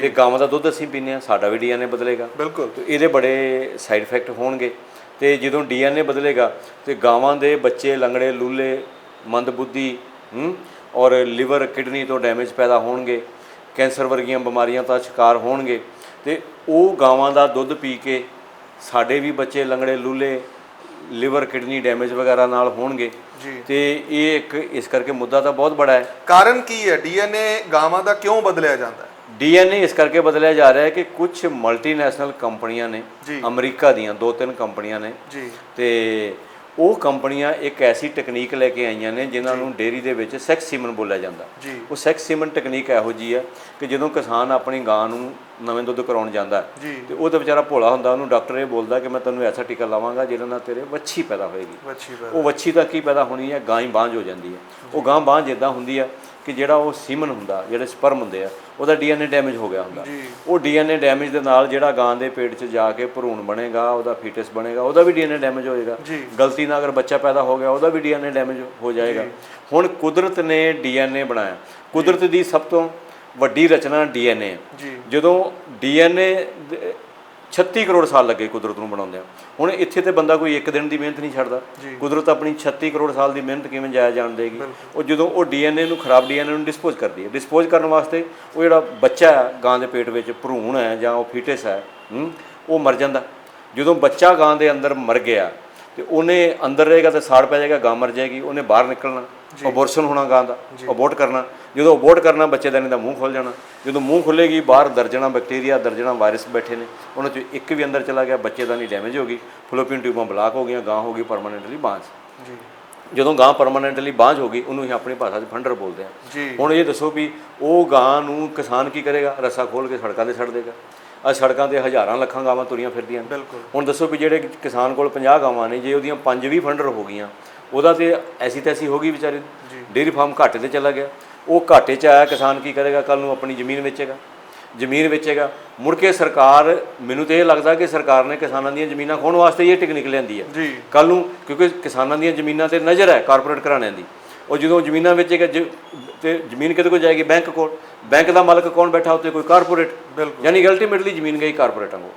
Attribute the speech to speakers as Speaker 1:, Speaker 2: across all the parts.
Speaker 1: ਤੇ ਗਾਵਾਂ ਦਾ ਦੁੱਧ ਅਸੀਂ ਪੀਂਦੇ ਆ ਸਾਡਾ ਵੀ ਡੀਐਨਏ ਬਦਲੇਗਾ।
Speaker 2: ਬਿਲਕੁਲ।
Speaker 1: ਤੇ ਇਹਦੇ ਬੜੇ ਸਾਈਡ ਇਫੈਕਟ ਹੋਣਗੇ। ਤੇ ਜਦੋਂ ਡੀਐਨਏ ਬਦਲੇਗਾ ਤੇ ਗਾਵਾਂ ਦੇ ਬੱਚੇ ਲੰਗੜੇ ਲੂਲੇ ਮੰਦਬੁੱਧੀ ਹੂੰ ਔਰ ਲਿਵਰ ਕਿਡਨੀ ਤੋਂ ਡੈਮੇਜ ਪੈਦਾ ਹੋਣਗੇ। ਕੈਂਸਰ ਵਰਗੀਆਂ ਬਿਮਾਰੀਆਂ ਦਾ ਸ਼ਿਕਾਰ ਹੋਣਗੇ। ਤੇ ਉਹ ਗਾਵਾਂ ਦਾ ਦੁੱਧ ਪੀ ਕੇ ਸਾਡੇ ਵੀ ਬੱਚੇ ਲੰਗੜੇ ਲੂਲੇ ਲਿਵਰ ਕਿਡਨੀ ਡੈਮੇਜ ਵਗੈਰਾ ਨਾਲ ਹੋਣਗੇ।
Speaker 2: ਜੀ।
Speaker 1: ਤੇ ਇਹ ਇੱਕ ਇਸ ਕਰਕੇ ਮੁੱਦਾ ਤਾਂ ਬਹੁਤ ਬੜਾ ਹੈ।
Speaker 2: ਕਾਰਨ ਕੀ ਹੈ? ਡੀਐਨਏ ਗਾਵਾਂ ਦਾ ਕਿਉਂ ਬਦਲਿਆ ਜਾਂਦਾ ਹੈ?
Speaker 1: ਡੀਐਨਏ ਇਸ ਕਰਕੇ ਬਦਲਿਆ ਜਾ ਰਿਹਾ ਹੈ ਕਿ ਕੁਝ ਮਲਟੀਨੈਸ਼ਨਲ ਕੰਪਨੀਆਂ ਨੇ। ਅਮਰੀਕਾ ਦੀਆਂ ਦੋ ਤਿੰਨ ਕੰਪਨੀਆਂ ਨੇ।
Speaker 2: ਜੀ।
Speaker 1: ਤੇ ਉਹ ਕੰਪਨੀਆਂ ਇੱਕ ਐਸੀ ਟੈਕਨੀਕ ਲੈ ਕੇ ਆਈਆਂ ਨੇ ਜਿਨ੍ਹਾਂ ਨੂੰ ਡੇਅਰੀ ਦੇ ਵਿੱਚ ਸੈਕਸ ਸੀਮਨ ਬੋਲਿਆ ਜਾਂਦਾ। ਉਹ ਸੈਕਸ ਸੀਮਨ ਟੈਕਨੀਕ ਇਹੋ ਜੀ ਹੈ ਕਿ ਜਦੋਂ ਕਿਸਾਨ ਆਪਣੀ ਗਾਂ ਨੂੰ ਨਵੇਂ ਦੁੱਧ ਕਰਾਉਣ ਜਾਂਦਾ ਤੇ ਉਹ ਤਾਂ ਵਿਚਾਰਾ ਭੋਲਾ ਹੁੰਦਾ ਉਹਨੂੰ ਡਾਕਟਰ ਇਹ ਬੋਲਦਾ ਕਿ ਮੈਂ ਤੈਨੂੰ ਐਸਾ ਟੀਕਾ ਲਾਵਾਂਗਾ ਜਿਹਦੇ ਨਾਲ ਤੇਰੇ ਵੱਛੀ ਪੈਦਾ ਹੋਏਗੀ। ਉਹ ਵੱਛੀ ਤਾਂ ਕੀ ਪੈਦਾ ਹੋਣੀ ਹੈ? ਗਾਂ ਹੀ ਬਾਂਝ ਹੋ ਜਾਂਦੀ ਹੈ। ਉਹ ਗਾਂ ਬਾਂਝ ਇਦਾਂ ਹੁੰਦੀ ਹੈ ਕਿ ਜਿਹੜਾ ਉਹ ਸੀਮਨ ਹੁੰਦਾ ਜਿਹੜੇ ਸਪਰਮ ਹੁੰਦੇ ਆ ਉਹਦਾ ਡੀਐਨਏ ਡੈਮੇਜ ਹੋ ਗਿਆ ਹੁੰਦਾ। ਉਹ ਡੀਐਨਏ ਡੈਮੇਜ ਦੇ ਨਾਲ ਜਿਹੜਾ ਗਾਂ ਦੇ ਪੇਟ 'ਚ ਜਾ ਕੇ ਭਰੂਣ ਬਣੇਗਾ ਉਹਦਾ ਫੀਟਸ ਬਣੇਗਾ ਉਹਦਾ ਵੀ ਡੀਐਨਏ ਡੈਮੇਜ ਹੋਏਗਾ ਗਲਤੀ ਨਾਲ ਅਗਰ ਬੱਚਾ ਪੈਦਾ ਹੋ ਗਿਆ ਉਹਦਾ ਵੀ ਡੀਐਨਏ ਡੈਮੇਜ ਹੋ ਜਾਏਗਾ। ਹੁਣ ਕੁਦਰਤ ਨੇ ਡੀਐਨਏ ਬਣਾਇਆ। ਕੁਦਰਤ ਦੀ ਸਭ ਤੋਂ ਵੱਡੀ ਰਚਨਾ ਡੀਐਨਏ ਹੈ। ਜਦੋਂ ਡੀਐਨਏ 36 ਕਰੋੜ ਸਾਲ ਲੱਗੇ ਕੁਦਰਤ ਨੂੰ ਬਣਾਉਂਦਿਆਂ। ਹੁਣ ਇੱਥੇ ਤੇ ਬੰਦਾ ਕੋਈ ਇੱਕ ਦਿਨ ਦੀ ਮਿਹਨਤ ਨਹੀਂ ਛੱਡਦਾ। ਕੁਦਰਤ ਆਪਣੀ 36 ਕਰੋੜ ਸਾਲ ਦੀ ਮਿਹਨਤ ਕਿਵੇਂ ਜਾਇਆ ਜਾਣ ਦੇਗੀ? ਉਹ ਜਦੋਂ ਉਹ ਡੀਐਨਏ ਨੂੰ ਖਰਾਬ ਡੀਐਨਏ ਨੂੰ ਡਿਸਪੋਜ਼ ਕਰਦੀ ਹੈ। ਡਿਸਪੋਜ਼ ਕਰਨ ਵਾਸਤੇ ਉਹ ਜਿਹੜਾ ਬੱਚਾ ਹੈ ਗਾਂ ਦੇ ਪੇਟ ਵਿੱਚ ਭਰੂਣ ਹੈ ਜਾਂ ਉਹ ਫੀਟਸ ਹੂੰ, ਉਹ ਮਰ ਜਾਂਦਾ। ਜਦੋਂ ਬੱਚਾ ਗਾਂ ਦੇ ਅੰਦਰ ਮਰ ਗਿਆ ਤੇ ਉਹਨੇ ਅੰਦਰ ਰਹੇਗਾ ਤੇ ਸਾੜ ਪੈ ਜਾਏਗਾ ਗਾਂ ਮਰ ਜਾਏਗੀ ਉਹਨੇ ਬਾਹਰ ਨਿਕਲਣਾ ਅਬੋਰਸ਼ਨ ਹੋਣਾ ਗਾਂ ਦਾ ਅਬੋਰਟ ਕਰਨਾ। ਜਦੋਂ ਅਬੋਰਟ ਕਰਨਾ ਬੱਚੇ ਦਾ ਨਹੀਂ ਦਾ ਮੂੰਹ ਖੁੱਲ ਜਾਣਾ। ਜਦੋਂ ਮੂੰਹ ਖੁੱਲੇਗੀ ਬਾਹਰ ਦਰਜਣਾ ਬੈਕਟੀਰੀਆ ਦਰਜਣਾ ਵਾਇਰਸ ਬੈਠੇ ਨੇ। ਉਹਨਾਂ ਚੋਂ ਇੱਕ ਵੀ ਅੰਦਰ ਚਲਾ ਗਿਆ ਬੱਚੇ ਦਾ ਨਹੀਂ ਡੈਮੇਜ ਹੋ ਗਈ। ਫਲੋਪੀਨ ਟਿਊਬਾਂ ਬਲਾਕ ਹੋ ਗਈਆਂ ਗਾਂ ਹੋ ਗਈ ਪਰਮਾਨੈਂਟਲੀ ਬਾਂਝ।
Speaker 2: ਜੀ।
Speaker 1: ਜਦੋਂ ਗਾਂ ਪਰਮਾਨੈਂਟਲੀ ਬਾਂਝ ਹੋ ਗਈ ਉਹਨੂੰ ਹੀ ਆਪਣੀ ਭਾਸ਼ਾ 'ਚ ਫੰਡਰ ਬੋਲਦੇ ਆ ਹੁਣ ਇਹ ਦੱਸੋ ਵੀ ਉਹ ਗਾਂ ਨੂੰ ਕਿਸਾਨ ਕੀ ਕਰੇਗਾ? ਰੱਸਾ ਖੋਲ ਕੇ ਸੜਕਾਂ ਤੇ ਛੱਡ ਦੇਗਾ। ਆ ਸੜਕਾਂ ਤੇ ਹਜ਼ਾਰਾਂ ਲੱਖਾਂ ਗਾਵਾਂ ਤੁਰੀਆਂ ਫਿਰਦੀਆਂ। ਨੇ ਹੁਣ ਦੱਸੋ ਵੀ ਜਿਹੜੇ ਕਿਸਾਨ ਕੋਲ 50 ਗਾਵਾਂ ਨੇ ਜੇ ਉਹਦੀਆਂ ਪੰਜ ਵੀ ਫੰਡਰ ਹੋ ਗਈਆਂ ਉਹਦਾ ਤੇ ਐਸੀ ਤੈਸੀ ਹੋ ਗਈ ਵਿਚਾਰੇ ਡੇਅਰੀ ਫਾਰਮ ਘਾਟੇ ਤੇ ਚਲਾ ਗਿਆ। ਉਹ ਘਾਟੇ 'ਚ ਆਇਆ ਕਿਸਾਨ ਕੀ ਕਰੇਗਾ ਕੱਲ ਨੂੰ ਆਪਣੀ ਜ਼ਮੀਨ ਵੇਚੇਗਾ। ਜ਼ਮੀਨ ਵੇਚੇਗਾ। ਮੁੜ ਕੇ ਸਰਕਾਰ ਮੈਨੂੰ ਤੇ ਇਹ ਲੱਗਦਾ ਕਿ ਸਰਕਾਰ ਨੇ ਕਿਸਾਨਾਂ ਦੀਆਂ ਜ਼ਮੀਨਾਂ ਖੋਣ ਵਾਸਤੇ ਇਹ ਟੈਕਨੀਕ ਲਿਆਂਦੀ ਹੈ। ਕੱਲ ਨੂੰ ਕਿਉਂਕਿ ਕਿਸਾਨਾਂ ਦੀਆਂ ਜ਼ਮੀਨਾਂ ਤੇ ਨਜ਼ਰ ਹੈ ਕਾਰਪੋਰੇਟ ਘਰਾਣਿਆਂ ਦੀ। ਉਹ ਜਦੋਂ ਜ਼ਮੀਨਾਂ ਵੇਚੇਗਾ ਜ- ਤੇ ਜ਼ਮੀਨ ਕਿਤੇ ਕੋਲ ਜਾਏਗੀ? ਬੈਂਕ ਕੋਲ। ਬੈਂਕ ਦਾ ਮਾਲਕ ਕੌਣ ਬੈਠਾ ਉੱਤੇ ਕੋਈ ਕਾਰਪੋਰੇਟ
Speaker 2: ਬਿਲਕੁਲ।
Speaker 1: ਯਾਨੀ ਅਲਟੀਮੇਟਲੀ ਜ਼ਮੀਨ ਗਈ ਕਾਰਪੋਰੇਟਾਂ ਕੋਲ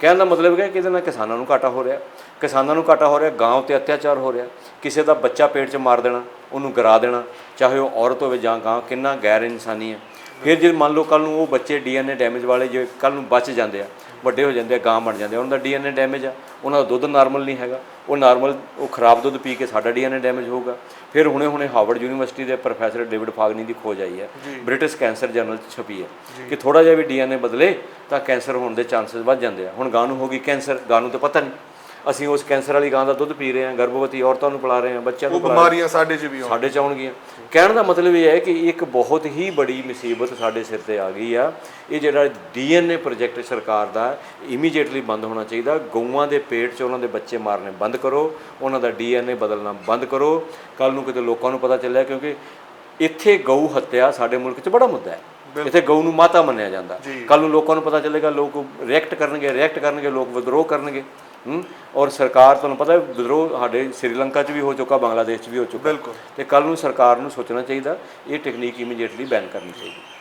Speaker 1: ਕਹਿਣ ਦਾ ਮਤਲਬ ਹੈ ਕਿ ਇਹਦੇ ਨਾਲ? ਕਿਸਾਨਾਂ ਨੂੰ ਘਾਟਾ ਹੋ ਰਿਹਾ। ਕਿਸਾਨਾਂ ਨੂੰ ਘਾਟਾ ਹੋ ਰਿਹਾ। ਗਾਂ ਉੱਤੇ ਅਤਿਆਚਾਰ ਹੋ ਰਿਹਾ। ਕਿਸੇ ਦਾ ਬੱਚਾ ਪੇਟ 'ਚ ਮਾਰ ਦੇਣਾ ਉਹਨੂੰ ਗਰਾ ਦੇਣਾ ਚਾਹੇ ਉਹ ਔਰਤ ਹੋਵੇ ਜਾਂ ਗਾਂ ਕਿੰਨਾ ਗੈਰ ਇਨਸਾਨੀ ਹੈ। ਫਿਰ ਜੇ ਮੰਨ ਲਓ ਕੱਲ ਨੂੰ ਉਹ ਬੱਚੇ ਡੀਐਨਏ ਡੈਮੇਜ ਵਾਲੇ ਜੇ ਕੱਲ ਨੂੰ ਬਚ ਜਾਂਦੇ ਆ ਵੱਡੇ ਹੋ ਜਾਂਦੇ ਆ ਗਾਂ ਬਣ ਜਾਂਦੇ ਆ। ਉਹਨਾਂ ਦਾ ਡੀਐਨਏ ਡੈਮੇਜ ਆ ਉਹਨਾਂ ਦਾ ਦੁੱਧ ਨਾਰਮਲ ਨਹੀਂ ਹੈਗਾ। ਉਹ ਨਾਰਮਲ ਉਹ ਖਰਾਬ ਦੁੱਧ ਪੀ ਕੇ ਸਾਡਾ ਡੀਐਨਏ ਡੈਮੇਜ ਹੋਊਗਾ। ਫਿਰ ਹੁਣੇ ਹੁਣੇ ਹਾਰਵਰਡ ਯੂਨੀਵਰਸਿਟੀ ਦੇ ਪ੍ਰੋਫੈਸਰ ਡੇਵਿਡ ਫਾਗਨੀ ਦੀ ਖੋਜ ਆਈ ਹੈ। ਬ੍ਰਿਟਿਸ਼ ਕੈਂਸਰ ਜਰਨਲ 'ਚ ਛਪੀ ਹੈ ਕਿ ਥੋੜਾ ਜਿਹਾ ਵੀ ਡੀਐਨਏ ਬਦਲੇ ਤਾਂ ਕੈਂਸਰ ਹੋਣ ਦੇ ਚਾਂਸਸ ਵੱਧ ਜਾਂਦੇ ਆ। ਹੁਣ ਗਾਂ ਨੂੰ ਹੋ ਗਈ ਕੈਂਸਰ ਗਾਂ ਨੂੰ ਤਾਂ ਪਤਾ ਨਹੀਂ। ਅਸੀਂ ਉਸ ਕੈਂਸਰ ਵਾਲੀ ਗਾਂ ਦਾ ਦੁੱਧ ਪੀ ਰਹੇ ਹਾਂ ਗਰਭਵਤੀ ਔਰਤਾਂ ਨੂੰ ਪਿਲਾ ਰਹੇ ਹਾਂ ਬੱਚਿਆਂ
Speaker 2: ਉਹ
Speaker 1: ਨੂੰ ਪਿਲਾ ਰਹੇ
Speaker 2: ਬਿਮਾਰੀਆਂ ਸਾਡੇ 'ਚ ਵੀ ਆਉਣ।
Speaker 1: ਸਾਡੇ ਚ ਆਉਣਗੀਆਂ। ਕਹਿਣ ਦਾ ਮਤਲਬ ਇਹ ਹੈ ਕਿ ਇੱਕ ਬਹੁਤ ਹੀ ਬੜੀ ਮੁਸੀਬਤ ਸਾਡੇ ਸਿਰ ਤੇ ਆ ਗਈ ਆ। ਇਹ ਜਿਹੜਾ ਡੀਐਨਏ ਪ੍ਰੋਜੈਕਟ ਸਰਕਾਰ ਦਾ ਇਮੀਡੀਏਟਲੀ ਬੰਦ ਹੋਣਾ ਚਾਹੀਦਾ। ਗਊਆਂ ਦੇ ਪੇਟ 'ਚ ਉਹਨਾਂ ਦੇ ਬੱਚੇ ਮਾਰਨੇ ਬੰਦ ਕਰੋ। ਉਹਨਾਂ ਦਾ ਡੀਐਨਏ ਬਦਲਣਾ ਬੰਦ ਕਰੋ। ਕੱਲ ਨੂੰ ਕਿਤੇ ਲੋਕਾਂ ਨੂੰ ਪਤਾ ਚੱਲਿਆ ਕਿਉਂਕਿ ਇੱਥੇ ਗਊ ਹੱਤਿਆ ਸਾਡੇ ਮੁਲਕ 'ਚ ਬੜਾ ਮੁੱਦਾ ਹੈ। ਇੱਥੇ ਗਊ ਨੂੰ ਮਾਤਾ ਮੰਨਿਆ ਜਾਂਦਾ। ਕੱਲ ਨੂੰ ਲੋਕਾਂ ਨੂੰ ਪਤਾ ਚੱਲੇਗਾ ਲੋਕ ਰਿਐਕਟ ਕਰਨਗੇ ਰਿਐਕਟ ਕਰਨਗੇ ਲੋਕ ਵਿਦਰੋਹ ਕਰਨਗੇ। ਹੂੰ ਔਰ ਸਰਕਾਰ ਤੁਹਾਨੂੰ ਪਤਾ ਹੈ ਵਿਦਰੋਹ ਸਾਡੇ ਸ੍ਰੀਲੰਕਾ 'ਚ ਵੀ ਹੋ ਚੁੱਕਾ ਬੰਗਲਾਦੇਸ਼ 'ਚ ਵੀ ਹੋ ਚੁੱਕਾ।
Speaker 2: ਬਿਲਕੁਲ।
Speaker 1: ਤੇ ਕੱਲ ਨੂੰ ਸਰਕਾਰ ਨੂੰ ਸੋਚਣਾ ਚਾਹੀਦਾ ਇਹ ਟੈਕਨੀਕ ਇਮੀਡੀਏਟਲੀ ਬੈਨ ਕਰਨੀ ਚਾਹੀਦੀ।